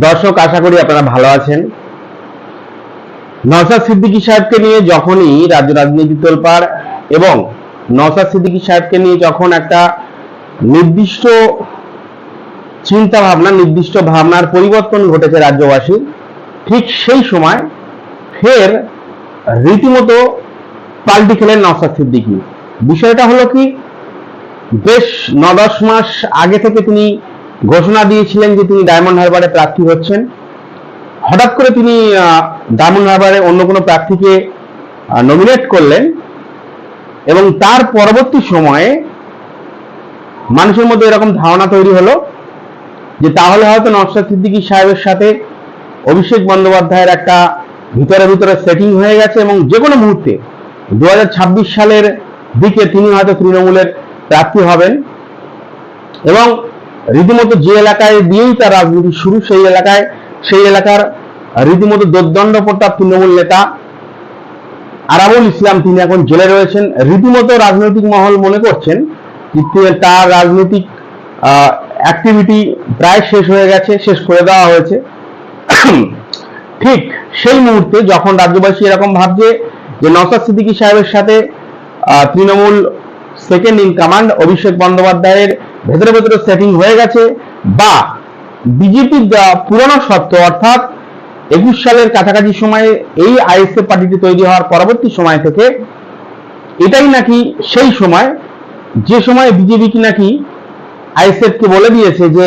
দর্শক, আশা করি আপনারা ভালো আছেন। নওসাদ সিদ্দিকী সাহেবকে নিয়ে যখনই রাজ্য রাজনীতি তোলপাড় এবং নওসাদ সিদ্দিকী সাহেবকে নিয়ে যখন একটা নির্দিষ্ট চিন্তা ভাবনা নির্দিষ্ট ভাবনার পরিবর্তন ঘটেছে রাজ্যবাসী ঠিক সেই সময় ফের রীতিমতো পাল্টি খেলেন নওসাদ সিদ্দিকী। বিষয়টা হলো কি, বেশ ন দশ মাস আগে থেকে তিনি ঘোষণা দিয়েছিলেন যে তিনি ডায়মন্ড হারবারে প্রার্থী হচ্ছেন। হঠাৎ করে তিনি ডায়মন্ড হারবারে অন্য কোনো প্রার্থীকে নমিনেট করলেন এবং তার পরবর্তী সময়ে মানুষের মধ্যে এরকম ধারণা তৈরি হলো যে তাহলে হয়তো নওশাদ সিদ্দিকী সাহেবের সাথে অভিষেক বন্দ্যোপাধ্যায়ের একটা ভিতরে ভিতরে সেটিং হয়ে গেছে এবং যে কোনো মুহূর্তে দু হাজার ছাব্বিশ সালের দিকে তিনি হয়তো তৃণমূলের প্রার্থী হবেন। এবং রীতিমতো যে এলাকায় দিয়েই তার রাজনীতি শুরু, সেই এলাকায়, সেই এলাকার রীতিমতো দোর্দণ্ড প্রতাপ তৃণমূল নেতা আরাবুল ইসলাম, তিনি এখন জেলে রয়েছেন। রীতিমতো রাজনৈতিক মহল মনে করছেন তার রাজনৈতিক অ্যাক্টিভিটি প্রায় শেষ হয়ে গেছে, শেষ করে দেওয়া হয়েছে। ঠিক সেই মুহূর্তে যখন রাজ্যবাসী এরকম ভাবছে যে নওসাদ সিদ্দিকী সাহেবের সাথে Trinamool second in command Abhishek বন্দ্যোপাধ্যায়ের ভেতরে ভেতরে সেটিং হয়ে গেছে বা বিজেপির পুরনো সত্য অর্থাৎ একুশ সালের কাছাকাছি সময়ে এই আইএসএফ পার্টিটি তৈরি হওয়ার পরবর্তী সময় থেকে এটাই নাকি সেই সময়, যে সময় বিজেপি কি নাকি আইএসএফকে বলে দিয়েছে যে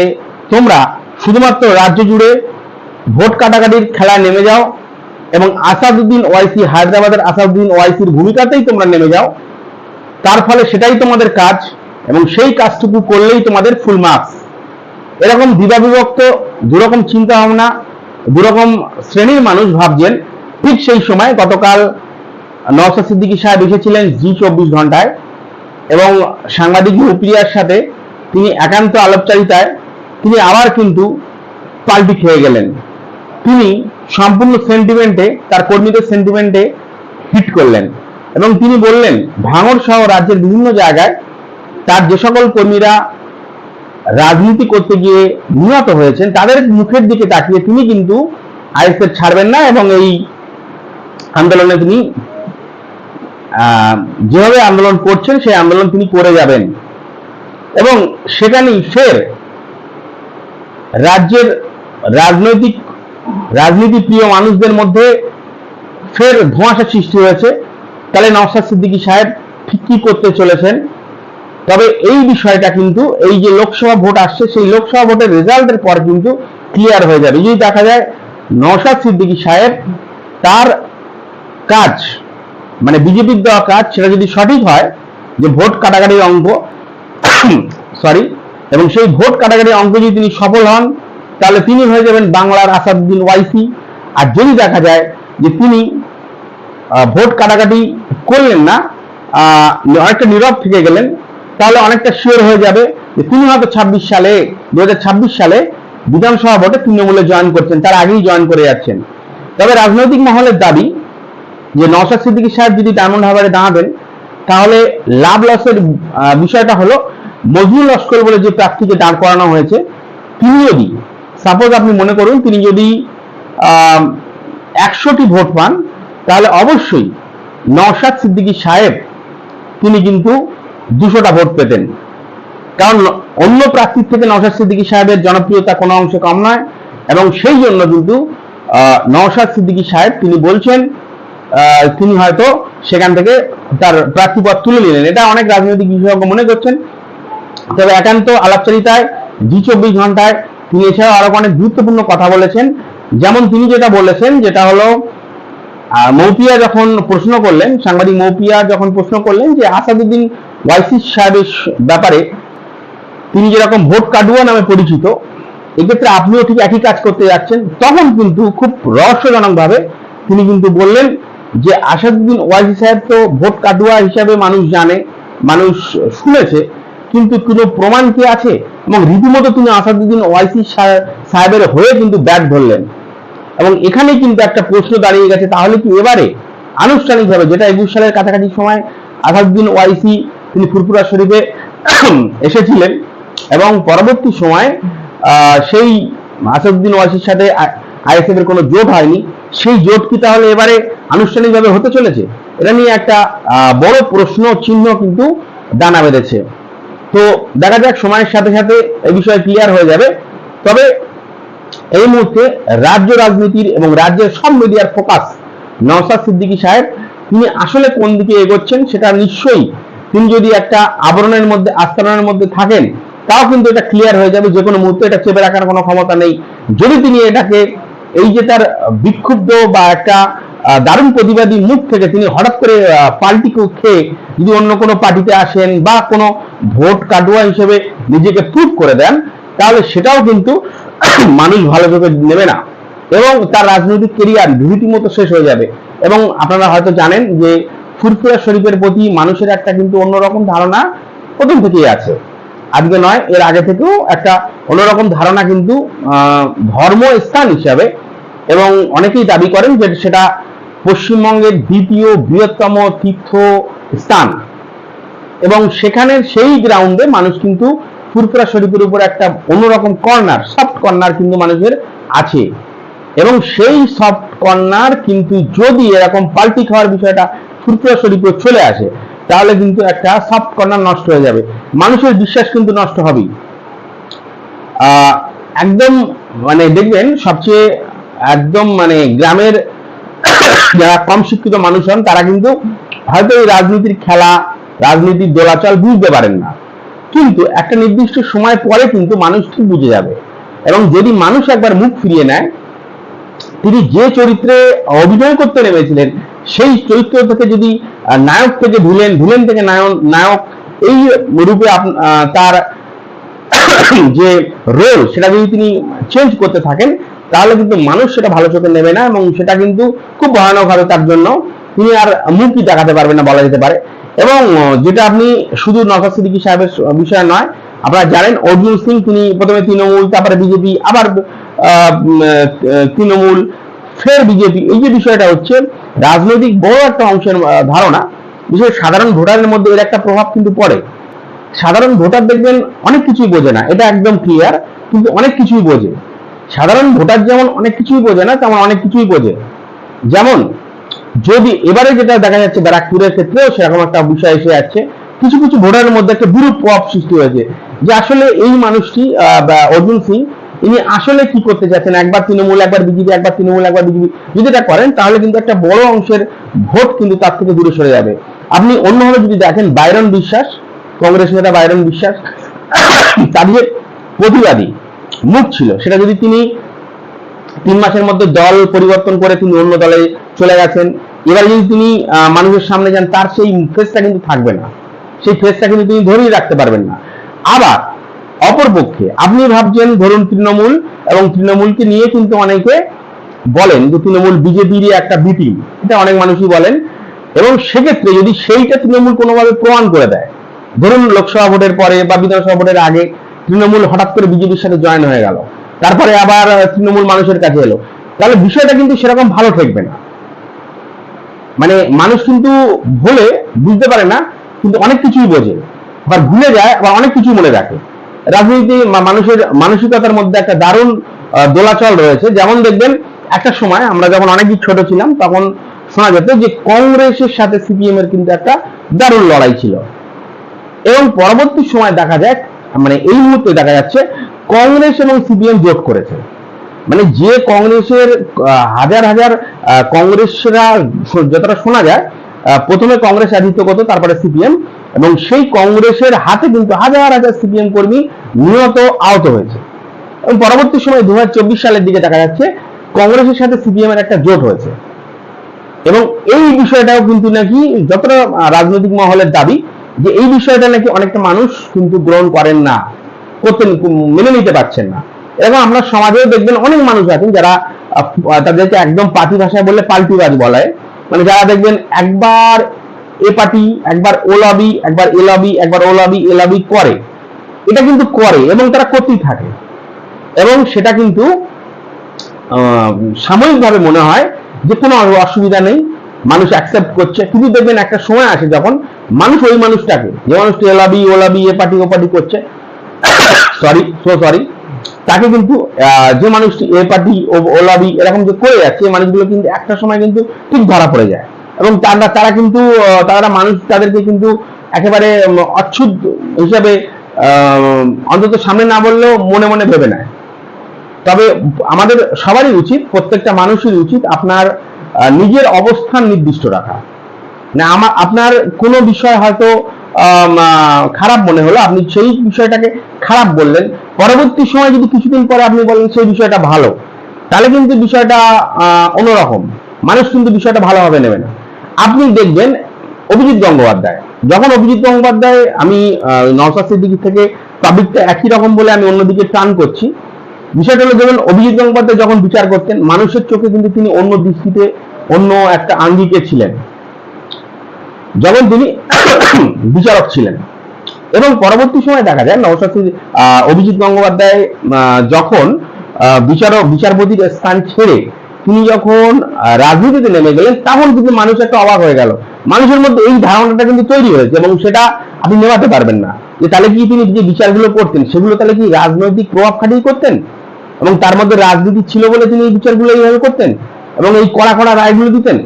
তোমরা শুধুমাত্র রাজ্য জুড়ে ভোট কাটাকাটির খেলায় নেমে যাও এবং আসাদুদ্দিন ওয়াইসি, হায়দ্রাবাদের আসাদুদ্দিন ওয়াইসির ভূমিকাতেই তোমরা নেমে যাও। তার ফলে সেটাই তোমাদের কাজ। এবং সেই কাজটুকু করলেই তোমাদের ফুল মার্কস এরকম দ্বিধাবিভক্ত দুরকম চিন্তা ভাবনা দুরকম শ্রেণির মানুষ ভাবছেন, ঠিক সেই সময় গতকাল নওশাদ সিদ্দিকী সাহেব এসেছিলেন জি চব্বিশ ঘন্টায় এবং সাংবাদিক উপরিয়ার সাথে তিনি একান্ত আলাপচারিতায় তিনি আবার কিন্তু পাল্টি খেয়ে গেলেন। তিনি সম্পূর্ণ সেন্টিমেন্টে তার কর্মীদের সেন্টিমেন্টে হিট করলেন এবং তিনি বললেন, ভাঙড় সহ রাজ্যের বিভিন্ন জায়গায় তার যে সকল কর্মীরা রাজনীতি করতে গিয়ে নিহত হয়েছেন, তাদের মুখের দিকে তাকিয়ে তিনি কিন্তু আইএসএফ ছাড়বেন না এবং এই আন্দোলনে তিনি যেভাবে আন্দোলন করছেন, সেই আন্দোলন তিনি করে যাবেন। এবং সেখানেই ফের রাজ্যের রাজনৈতিক রাজনীতি প্রিয় মানুষদের মধ্যে ফের ধোঁয়াশা সৃষ্টি হয়েছে। তাহলে নওশাদ সিদ্দিকী সাহেব ঠিক কি করতে চলেছেন? তবে এই বিষয়টা কিন্তু, এই যে লোকসভা ভোট আসছে, সেই লোকসভা ভোটের রেজাল্টের পর কিন্তু ক্লিয়ার হয়ে যাবে। যদি দেখা যায়, নওশাদ সিদ্দিকী সাহেব তার কাজ মানে বিজেপির দেওয়া কাজ, সেটা যদি সঠিক হয়, যে ভোট কাটাকাটির অঙ্ক সরি এবং সেই ভোট কাটাকাটির অঙ্ক যদি তিনি সফল হন, তাহলে তিনি হয়ে যাবেন বাংলার আসাদুদ্দিন ওয়াইসি। আর যদি দেখা যায় যে তিনি ভোট কাটাকাটি করলেন না অনেকটা নীরব থেকে গেলেন তাহলে অনেকটা শিওর হয়ে যাবে যে তিনি হয়তো ছাব্বিশ সালে দু হাজার ছাব্বিশ সালে বিধানসভা ভোটে তৃণমূলে জয়েন করছেন, তার আগেই জয়েন করে যাচ্ছেন। তবে রাজনৈতিক মহলের দাবি যে নওশাদ সিদ্দিকী সাহেব যদি ডায়মন্ড হারবারে দাঁড়াবেন, তাহলে লাভ লসের বিষয়টা হলো মজনুল লস্কর বলে যে প্রার্থীকে দাঁড় করানো হয়েছে, তিনি যদি সাপোজ আপনি মনে করুন তিনি যদি একশোটি ভোট পান, তাহলে অবশ্যই নওশাদ সিদ্দিকী সাহেব, তিনি কিন্তু দুশোটা ভোট পেতেন। কারণ অন্য প্রার্থীর থেকে নওশাদ সিদ্দিকী সাহেবের জনপ্রিয়তা কোনো অংশে কম নয়, এবং সেই জন্য কিন্তু নওশাদ সিদ্দিকী সাহেব তিনি বলছেন তিনি হয়তো সেখান থেকে তার প্রার্থীপদ তুলে নিলেন। এটা অনেক রাজনৈতিক বিশেষজ্ঞ মনে করছেন। তবে একান্ত আলাপচারিতায় জি চব্বিশ ঘন্টায় তিনি এছাড়াও আরও অনেক গুরুত্বপূর্ণ কথা বলেছেন। যেমন তিনি যেটা বলেছেন, যেটা হলো মৌপিয়া যখন প্রশ্ন করলেন, সাংবাদিক মৌপিয়া যখন প্রশ্ন করলেন যে আসাদুদ্দিন ওয়াইসি সাহেবের ব্যাপারে তিনি যেরকম ভোট কাটুয়া নামে পরিচিত, এক্ষেত্রে আপনিও ঠিক একই কাজ করতে যাচ্ছেন। তখন কিন্তু খুব রহস্যজনকভাবে তিনি কিন্তু বললেন যে আসাদুদ্দিন ওয়াইসি সাহেব তো ভোট কাটুয়া হিসাবে মানুষ জানে, মানুষ শুনেছে, কিন্তু কোনো প্রমাণ কি আছে? এবং রীতিমতো তিনি আসাদুদ্দিন ওয়াইসি সাহেবের হয়ে কিন্তু ব্যাট ধরলেন। এবং এখানে কিন্তু একটা প্রশ্ন দাঁড়িয়ে গেছে, তাহলে কি এবারে আনুষ্ঠানিকভাবে, যেটা একুশ সালের কাছাকাছি সময়, আসাদুদ্দিন ওয়াইসি তিনি ফুরপুরা শরীফে এসেছিলেন এবং পরবর্তী সময় সেই আসাদুদ্দিন ওয়াসির সাথে আইএসএফ এর কোনো জোট হয়নি। সেই জোট কি তাহলে এবারে আনুষ্ঠানিকভাবে হতে চলেছে? এটা নিয়ে একটা বড় প্রশ্ন চিহ্ন কিন্তু দানা বেঁধেছে। তো দেখা যাক, সময়ের সাথে সাথে এই বিষয়ে ক্লিয়ার হয়ে যাবে। তবে এই মুহূর্তে রাজ্য রাজনীতির এবং রাজ্যের সব মিডিয়ার ফোকাস নওসাদ সিদ্দিকী সাহেব। তিনি আসলে কোন দিকে এগোচ্ছেন সেটা নিশ্চয়ই তিনি যদি একটা আবরণের মধ্যে, আস্তরণের মধ্যে থাকেন, তাও কিন্তু এটা ক্লিয়ার হয়ে যাবে, যে কোনো মুহূর্তে এটা চেপে রাখার কোনো ক্ষমতা নেই। যদি তিনি এটাকে, এই যে তার বিক্ষুব্ধ বা একটা দারুণ প্রতিবাদী মুখ থেকে তিনি হঠাৎ করে পাল্টি খেয়ে যদি অন্য কোনো পার্টিতে আসেন বা কোনো ভোট কাটুয়া হিসেবে নিজেকে প্রুভ করে দেন, তাহলে সেটাও কিন্তু মানুষ ভালো চোখে নেবে না। এবং তার রাজনৈতিক কেরিয়ার রীতিমতো শেষ হয়ে যাবে। এবং আপনারা হয়তো জানেন যে ফুরফুরা শরীফের প্রতি মানুষের একটা কিন্তু অন্যরকম ধারণা প্রথম থেকেই আছে। আজকে নয়, এর আগে থেকেও একটা অন্যরকম ধারণা কিন্তু ধর্ম স্থান হিসাবে এবং অনেকেই দাবি করেন যে সেটা পশ্চিমবঙ্গের দ্বিতীয় বৃহত্তম তীর্থ স্থান। এবং সেখানের সেই গ্রাউন্ডে মানুষ কিন্তু ফুরফুরা শরীফের উপর একটা অন্যরকম কর্নার সফট কর্নার কিন্তু মানুষের আছে। এবং সেই সফট কর্নার কিন্তু যদি এরকম পাল্টি খাওয়ার বিষয়টা ফুরফুরা শরীফে চলে আসে, তাহলে কিন্তু একটা সফট কর্নার নষ্ট হয়ে যাবে। মানুষের বিশ্বাস কিন্তু নষ্ট হবেই। একদম মানে দেখবেন সবচেয়ে একদম মানে গ্রামের যারা কম শিক্ষিত মানুষ হন, তারা কিন্তু হয়তো এই রাজনীতির খেলা, রাজনীতির দোলাচল বুঝতে পারেন না। কিন্তু একটা নির্দিষ্ট সময় পরে কিন্তু মানুষ ঠিক বুঝে যাবে। এবং যদি মানুষ একবার মুখ ফিরিয়ে নেয়, তিনি যে চরিত্রে অভিনয় করতে নেমেছিলেন সেই চরিত্র থেকে যদি নায়ক থেকে ভিলেন ভিলেন থেকে নায়ক নায়ক, এই রূপে তার যে রোল সেটা যদি তিনি চেঞ্জ করতে থাকেন, তাহলে কিন্তু মানুষ সেটা ভালো চোখে নেবে না এবং সেটা কিন্তু খুব ভয়ানক হবে তার জন্য। তিনি আর মুখই দেখাতে পারবেন না বলা যেতে পারে। এবং যেটা আপনি শুধু নওশাদ সিদ্দিকী সাহেবের বিষয় নয়, আপনারা জানেন অর্জুন সিং, তিনি প্রথমে তৃণমূল, তারপরে বিজেপি, আবার তৃণমূল ফের বিজেপি। এই যে বিষয়টা হচ্ছে, রাজনৈতিক বড় একটা অংশের ধারণা, বিশেষ সাধারণ ভোটারের মধ্যে এর একটা প্রভাব কিন্তু পড়ে। সাধারণ ভোটার দেখবেন অনেক কিছুই বোঝে না, এটা একদম ক্লিয়ার কিন্তু অনেক কিছুই বোঝে। সাধারণ ভোটার যেমন অনেক কিছুই বোঝে না, তেমন অনেক কিছুই বোঝে। যেমন, যদি এবারে যেটা দেখা যাচ্ছে, ব্যারাকপুরের ক্ষেত্রেও সেরকম একটা বিষয় এসে যাচ্ছে, কিছু কিছু ভোটারের মধ্যে একটা বিরূপ প্রভাব সৃষ্টি হয়েছে। যে আসলে এই মানুষটি অর্জুন সিং ইনি আসলে কি করতে চাচ্ছেন একবার তৃণমূল, একবার বিজেপি, একবার তৃণমূল, একবার বিজেপি। যদি এটা করেন, তাহলে কিন্তু একটা বড় অংশের ভোট কিন্তু তার থেকে দূরে সরে যাবে। আপনি অন্যভাবে যদি দেখেন, বাইরন বিশ্বাস, কংগ্রেস নেতা বাইরন বিশ্বাস তাদের প্রতিবাদী মুখ ছিল, সেটা যদি তিনি তিন মাসের মধ্যে দল পরিবর্তন করে তিনি অন্য দলে চলে গেছেন, এবার যদি তিনি মানুষের সামনে যান, তার সেই ফেসটা কিন্তু থাকবে না। সেই ফেসটা কিন্তু তিনি ধরেই রাখতে পারবেন না। আবার অপরপক্ষে। আপনি ভাবছেন, ধরুন তৃণমূল, এবং তৃণমূলকে নিয়ে কিন্তু অনেকে বলেন যে তৃণমূল বিজেপিরই একটা বিটি এটা অনেক মানুষই বলেন। এবং সেক্ষেত্রে যদি সেইটা তৃণমূল কোনোভাবে প্রমাণ করে দেয়, ধরুন লোকসভা ভোটের পরে বা বিধানসভা ভোটের আগে তৃণমূল হঠাৎ করে বিজেপির সাথে জয়েন হয়ে গেল, তারপরে আবার তৃণমূল মানুষের কাছে এলো, তাহলে বিষয়টা কিন্তু সেরকম ভালো ঠেকবে না। মানে মানুষ কিন্তু ভুলে, বুঝতে পারে না, কিন্তু অনেক কিছুই বোঝে, আবার ভুলে যায়, আবার অনেক কিছু মনে রাখে। রাজনীতি মানুষের মানসিকতার মধ্যে একটা দারুণ দোলাচল রয়েছে। যেমন দেখবেন, একটা সময় আমরা যখন অনেকদিন ছোট ছিলাম, তখন শোনা যেত যে কংগ্রেসের সাথে সিপিএম এর কিন্তু একটা দারুণ লড়াই ছিল। এবং পরবর্তী সময় দেখা যায় মানে এই মুহূর্তে দেখা যাচ্ছে, কংগ্রেস এবং সিপিএম জোট করেছে। মানে যে কংগ্রেসের হাজার হাজার কংগ্রেসরা যতটা শোনা যায় প্রথমে কংগ্রেস আধিত্য করতো তারপরে সিপিএম। এবং সেই কংগ্রেসের হাতে কিন্তু হাজার হাজার সিপিএম কর্মী নিহত, আহত হয়েছে। এবং পরবর্তী সময় দুহাজার চব্বিশ সালের দিকে দেখা যাচ্ছে, কংগ্রেসের সাথে সিপিএম এর একটা জোট হয়েছে। এবং এই বিষয়টাও কিন্তু নাকি যতটা রাজনৈতিক মহলের দাবি, যে এই বিষয়টা নাকি অনেকটা মানুষ কিন্তু গ্রহণ করেন না, করতে, মেনে নিতে পারছেন না। এবং আমরা সমাজেও দেখবেন অনেক মানুষ আছেন যারা তাদেরকে একদম পার্টি ভাষায় বললে পাল্টিবাজ বলায়। মানে যারা দেখবেন একবার এ পার্টি, একবার ও লবি, একবার এ লবি, একবার ও লবি, এ লবি করে। এটা কিন্তু করে এবং তারা করতেই থাকে। এবং সেটা কিন্তু সাময়িকভাবে মনে হয় যে কোনো অসুবিধা নেই, মানুষ অ্যাকসেপ্ট করছে। কিন্তু দেখবেন একটা সময় আসে যখন মানুষ ওই মানুষটাকে, যে মানুষটা এলাবি ওলাবি এ পার্টি, ও পার্টি করছে। সরি সো সরি তাকে কিন্তু যে মানুষটি এ পার্টি ও লবি এরকম যে করে যাচ্ছে মানুষগুলো কিন্তু একটা সময় কিন্তু ঠিক ধরা পড়ে যায়। এবং তারা তারা কিন্তু তারা মানুষ তাদেরকে কিন্তু একেবারে উম, অচ্ছুত হিসাবে অন্তত সামনে না বললেও মনে মনে ভেবে নেয়। তবে আমাদের সবারই উচিত প্রত্যেকটা মানুষেরই উচিত আপনার নিজের অবস্থান নির্দিষ্ট রাখা। না আমার আপনার কোনো বিষয় হয়তো খারাপ মনে হলো আপনি সেই বিষয়টাকে খারাপ বললেন পরবর্তী সময় যদি কিছুদিন পরে আপনি বলেন সেই বিষয়টা ভালো তাহলে কিন্তু বিষয়টা অন্যরকম। মানুষ কিন্তু বিষয়টা ভালোভাবে নেবে না। আপনি দেখবেন অভিজিৎ গঙ্গোপাধ্যায়। যখন অভিজিৎ গঙ্গোপাধ্যায় আমি আহ, নওশাদ সিদ্দিকী থেকে টপিকটা একই রকম বলে আমি অন্যদিকে টান করছি। বিষয়টা হলো যেমন অভিজিৎ গঙ্গোপাধ্যায় যখন বিচার করতেন মানুষের চোখে কিন্তু তিনি অন্য দৃষ্টিতে অন্য একটা আঙ্গিকে ছিলেন। যখন তিনি বিচারক ছিলেন এবং পরবর্তী সময় দেখা যায় নওশাদ অভিজিৎ গঙ্গোপাধ্যায় যখন বিচারক, বিচারপতির স্থান ছেড়ে তিনি যখন রাজনীতিতে নেমে গেলেন, তখন কিন্তু মানুষ একটা অবাক হয়ে গেল। মানুষের মধ্যে এই ধারণাটা কিন্তু তৈরি হয়েছে এবং সেটা আপনি নেওয়াতে পারবেন না। যে তাহলে কি তিনি যে বিচারগুলো করতেন, সেগুলো তাহলে কি রাজনৈতিক প্রভাব খাটিয়ে করতেন? এবং তার মধ্যে রাজনীতি ছিল বলে তিনি এই বিচারগুলো এইভাবে করতেন? এবং এই কড়া কড়া রায়গুলো দিতেন?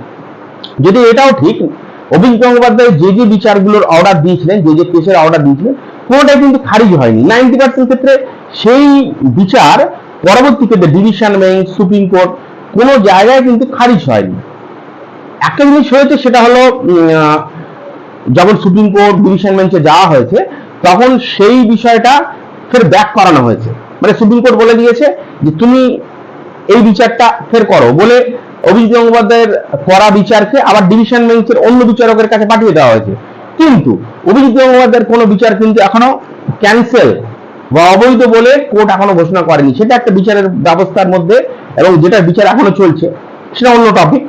যদি এটাও ঠিক অভিজিৎ গঙ্গোপাধ্যায় যে যে বিচারগুলোর অর্ডার দিয়েছিলেন, যে যে কেসের অর্ডার দিয়েছিলেন, কোনোটাই কিন্তু খারিজ হয়নি। নাইনটি পার্সেন্ট ক্ষেত্রে সেই বিচার পরবর্তী ক্ষেত্রে ডিভিশন বেঞ্চ সুপ্রিম কোর্ট কোনো জায়গায় কিন্তু খারিজ হয়নি। একটা জিনিস হয়েছে, সেটা হলো যখন সুপ্রিম কোর্ট ডিভিশন বেঞ্চে যাওয়া হয়েছে, তখন সেই বিষয়টা ফের ব্যাক করানো হয়েছে। মানে সুপ্রিম কোর্ট বলে দিয়েছে যে, তুমি এই বিচারটা ফের করো। বলে অভিজিৎ গঙ্গোপাধ্যায়ের করা বিচারকে আবার ডিভিশন বেঞ্চের অন্য বিচারকের কাছে পাঠিয়ে দেওয়া হয়েছে। কিন্তু অভিজিৎ গঙ্গোপাধ্যায়ের কোনো বিচার কিন্তু এখনও ক্যান্সেল বা অবৈধ বলে কোর্ট এখনও ঘোষণা করেনি। সেটা একটা বিচারের ব্যবস্থার মধ্যে এবং যেটা বিচার এখনও চলছে, সেটা অন্য টপিক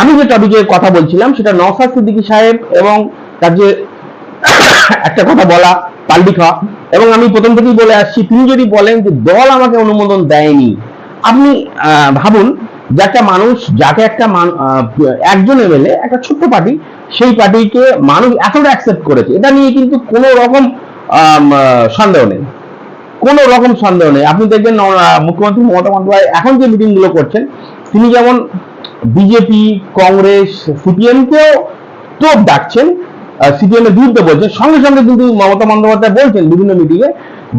আমি যে টপিকে কথা বলছিলাম, সেটা নওসাদ সিদ্দিকী সাহেব এবং তার যে একটা কথা বলা, পাল্টি খাওয়া এবং আমি প্রথম থেকেই বলে আসছি, তিনি যদি বলেন যে দল আমাকে অনুমোদন দেয়নি, আপনি ভাবুন যে একটা মানুষ, যাকে একটা একজন এমএলএ একটা ছোট্ট পার্টি, সেই পার্টিকে মানুষ এতটা অ্যাকসেপ্ট করেছে, এটা নিয়ে কিন্তু কোনো রকম সন্দেহ নেই। কোনো রকম সন্দেহ নেই। আপনি দেখবেন মুখ্যমন্ত্রী মমতা বন্দ্যোপাধ্যায় এখন যে মিটিংগুলো করছেন, তিনি যেমন বিজেপি কংগ্রেস সিপিএম কেও তোপ ডাকছেন সিপিএম এর বিরুদ্ধে বলছেন, সঙ্গে সঙ্গে কিন্তু মমতা বন্দ্যোপাধ্যায় বলছেন বিভিন্ন মিটিংয়ে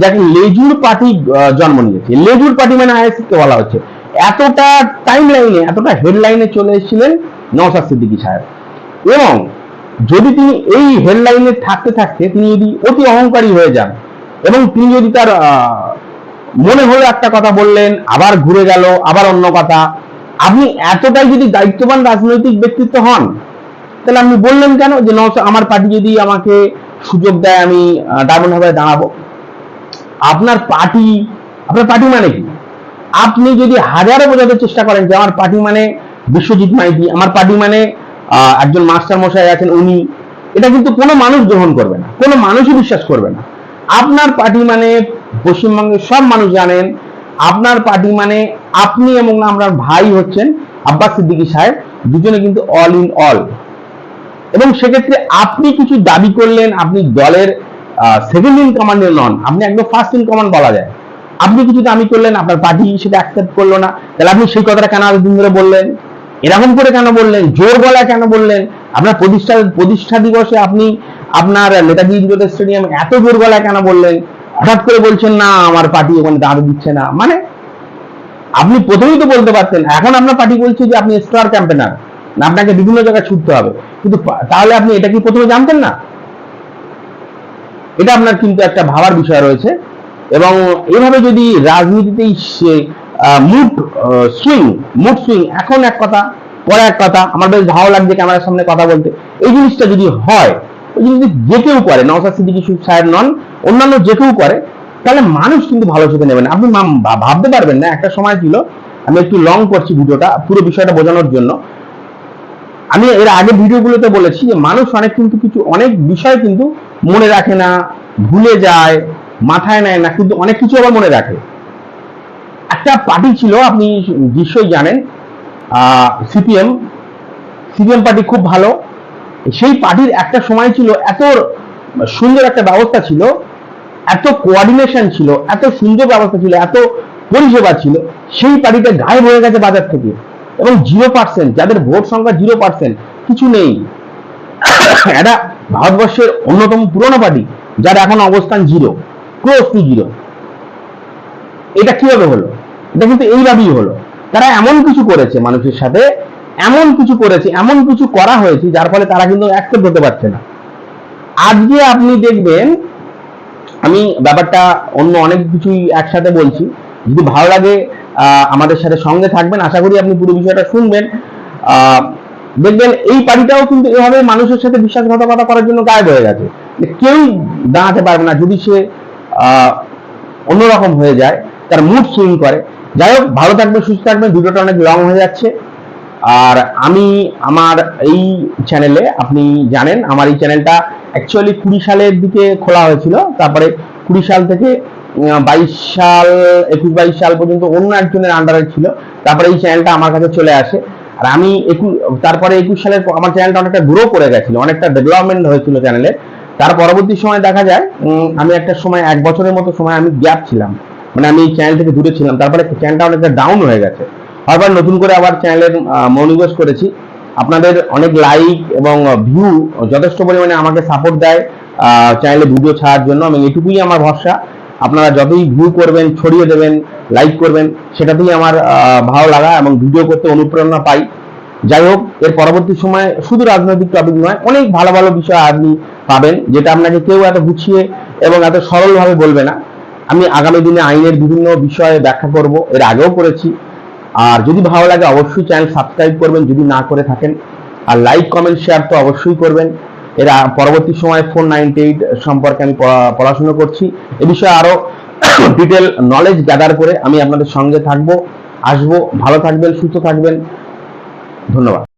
যাকে লেজুর পার্টি জন্ম নিয়েছে। লেজুর পার্টি মানে আইএসসি কে বলা হচ্ছে। এতটা টাইম লাইনে এতটা হেডলাইনে চলে এসেছিলেন নওশাদ সিদ্দিকী সাহেব। এবং যদি তিনি এই হেডলাইনে থাকতে থাকতে তিনি যদি অতি অহংকারী হয়ে যান, এবং তিনি যদি তার মনে হলো একটা কথা বললেন, আবার ঘুরে গেল, আবার অন্য কথা, আপনি এতটাই যদি দায়িত্ববান রাজনৈতিক ব্যক্তিত্ব হন, তাহলে আপনি বললেন কেন যে নওশাদ আমার পার্টি যদি আমাকে সুযোগ দেয়, আমি হাবায় দাঁড়াবো? আপনার পার্টি আপনার পার্টি মানে কি? আপনি যদি হাজারো বোঝাতে চেষ্টা করেন যে আমার পার্টি মানে বিশ্বজিৎ মাইতি, আমার পার্টি মানে একজন মাস্টার মশাই আছেন উনি, এটা কিন্তু কোনো মানুষ গ্রহণ করবে না, কোনো মানুষই বিশ্বাস করবে না। আপনার পার্টি মানে পশ্চিমবঙ্গের সব মানুষ জানেন, আপনার পার্টি মানে আপনি এবং আপনার ভাই হচ্ছেন আব্বাস সিদ্দিকী সাহেব, দুজনে কিন্তু অল ইন অল এবং সেক্ষেত্রে আপনি কিছু দাবি করলেন, আপনি দলের সেকেন্ড ইন কমান্ডে নন, আপনি একদম ফার্স্ট ইন কমান্ড বলা যায়। আপনি কিছু দাবি করলেন, আপনার পার্টি সেটা অ্যাকসেপ্ট করল না, তাহলে আপনি সেই কথাটা কেন এতদিন ধরে বললেন? এরকম করে কেন বললেন? জোর গলায় কেন বললেন? আপনার প্রতিষ্ঠা প্রতিষ্ঠা দিবসে আপনি আপনার নেতাজি ইন্দ্র স্টেডিয়াম এত জোর গলায় কেন বললেন? হঠাৎ করে বলছেন, না, আমার পার্টি ওখানে দাঁড় দিচ্ছে না। মানে আপনি প্রথমেই তো বলতে পারতেন, এখন আপনার পার্টি বলছে যে আপনি স্টার ক্যাম্পেনার না আপনাকে বিভিন্ন জায়গায় ছুটতে হবে। কিন্তু তাহলে আপনি এটা কি প্রথমে জানতেন না? এটা আপনার কিন্তু একটা ভাবার বিষয় রয়েছে। এবং এভাবে যদি রাজনীতিতেই মুড সুইং মুড সুইং এখন এক কথা, পরে এক কথা, আমার বেশ ভালো লাগছে ক্যামেরার সামনে কথা বলতে। এই জিনিসটা যদি হয় ওই জিনিস যদি যে কেউ করে নওসাদ সিদ্দিকী সুখ সাহেব নন, অন্যান্য যে কেউ করে তাহলে মানুষ কিন্তু ভালো চোখে নেবে না। আপনি ভাবতে পারবেন না, একটা সময় ছিল, আমি একটু লং করছি ভিডিওটা, পুরো বিষয়টা বোঝানোর জন্য। আমি এর আগে ভিডিওগুলোতে বলেছি যে মানুষ অনেক কিন্তু কিছু, অনেক বিষয় কিন্তু মনে রাখে না, ভুলে যায় মাথায় নেয় না, কিন্তু অনেক কিছু আবার মনে রাখে। একটা পার্টি ছিল, আপনি নিশ্চয়ই জানেন সিপিএম সিপিএম পার্টি খুব ভালো। সেই পার্টির একটা সময় ছিল, এত সুন্দর একটা ব্যবস্থা ছিল, এত কোয়ার্ডিনেশন ছিল, এত সুন্দর ব্যবস্থা ছিল, এত পরিষেবা ছিল, সেই পার্টিটা গায়েব হয়ে গেছে বাজার থেকে। এবং জিরো পার্সেন্ট যাদের ভোট সংখ্যা জিরো পার্সেন্ট কিছু নেই। এটা ভারতবর্ষের অন্যতম পুরনো পার্টি, যার এখন অবস্থান জিরো ক্লোজ টু জিরো এটা কীভাবে হলো? এটা কিন্তু এইভাবেই হলো। তারা এমন কিছু করেছে মানুষের সাথে, এমন কিছু করেছে, এমন কিছু করা হয়েছে, যার ফলে তারা কিন্তু অ্যাকসেপ্ট হতে পারছে না। আজকে আপনি দেখবেন, আমি ব্যাপারটা অন্য অনেক কিছুই একসাথে বলছি। যদি ভালো লাগে আমাদের সাথে সঙ্গে থাকবেন, আশা করি আপনি পুরো বিষয়টা শুনবেন। দেখবেন এই পার্টিটাও কিন্তু এভাবে মানুষের সাথে বিশ্বাসঘাতকতা করার জন্য গায়েব হয়ে গেছে। যে কেউই দাঁড়াতে পারবে না। যদি সে অন্যরকম হয়ে যায়, তার মুড সুইং করে। যাই হোক, ভালো থাকবে সুস্থ থাকবে ভিডিওটা অনেক লং হয়ে যাচ্ছে। আর আমি, আমার এই চ্যানেলে আপনি জানেন, আমার এই চ্যানেলটা অ্যাকচুয়ালি কুড়ি সালের দিকে খোলা হয়েছিল। তারপরে কুড়ি সাল থেকে বাইশ সাল, একুশ বাইশ সাল পর্যন্ত অন্য একজনের আন্ডারে ছিল। তারপরে এই চ্যানেলটা আমার কাছে চলে আসে। আর আমি একুশ, তারপরে একুশ সালের আমার চ্যানেলটা অনেকটা গ্রো করে গেছিল, অনেকটা ডেভেলপমেন্ট হয়েছিল চ্যানেলে তার পরবর্তী সময় দেখা যায় আমি একটা সময়, এক বছরের মতো সময় আমি গ্যাপ ছিলাম। মানে আমি চ্যানেল থেকে দূরে ছিলাম। তারপরে চ্যানেলটা অনেকটা ডাউন হয়ে গেছে। আবার নতুন করে আবার চ্যানেলের মনোনিবেশ করেছি। আপনাদের অনেক লাইক এবং ভিউ যথেষ্ট পরিমাণে আমাকে সাপোর্ট দেয় চ্যানেলে ভিডিও ছাড়ার জন্য। আমি এটুকুই আমার ভরসা। আপনারা যতই ভিউ করবেন, ছড়িয়ে দেবেন লাইক করবেন, সেটাতেই আমার ভালো লাগা এবং ভিডিও করতে অনুপ্রেরণা পাই। যাই হোক, এর পরবর্তী সময় শুধু রাজনৈতিক টপিক নয়, অনেক ভালো ভালো বিষয় আপনি পাবেন, যেটা আপনাকে কেউ এত গুছিয়ে এবং এত সরলভাবে বলবে না। আমি আগামী দিনে আইনের বিভিন্ন বিষয়ে ব্যাখ্যা করব, এর আগেও করেছি। আর যদি ভালো লাগে অবশ্যই চ্যানেল সাবস্ক্রাইব করবেন, যদি না করে থাকেন, আর লাইক, কমেন্ট, শেয়ার তো অবশ্যই করবেন। এর পরবর্তী সময় ফোর নাইনটি এইট সম্পর্কে আমি পড়া- পড়াশোনা করছি। এ বিষয়ে আরও ডিটেল নলেজ গ্যাদার করে আমি আপনাদের সঙ্গে থাকব, আসব। ভালো থাকবেন, সুস্থ থাকবেন। ধন্যবাদ।